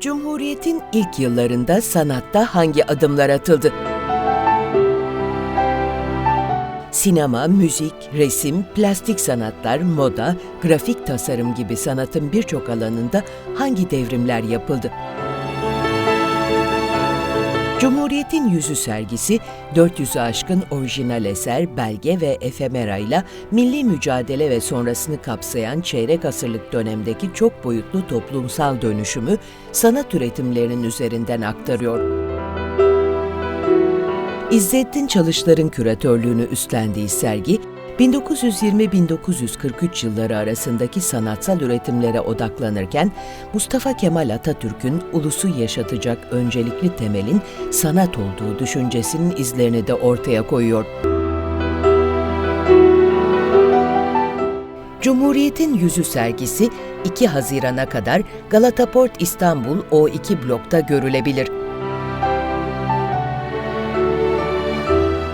Cumhuriyet'in ilk yıllarında sanatta hangi adımlar atıldı? Sinema, müzik, resim, plastik sanatlar, moda, grafik tasarım gibi sanatın birçok alanında hangi devrimler yapıldı? Cumhuriyet'in Yüzü sergisi 400'ü aşkın orijinal eser, belge ve efemera ile milli mücadele ve sonrasını kapsayan çeyrek asırlık dönemdeki çok boyutlu toplumsal dönüşümü sanat üretimlerinin üzerinden aktarıyor. İzzettin Çalışlar'ın küratörlüğünü üstlendiği sergi, 1920-1943 yılları arasındaki sanatsal üretimlere odaklanırken Mustafa Kemal Atatürk'ün ulusu yaşatacak öncelikli temelin sanat olduğu düşüncesinin izlerini de ortaya koyuyor. Cumhuriyet'in Yüzü sergisi 2 Haziran'a kadar Galata Port İstanbul O2 blokta görülebilir.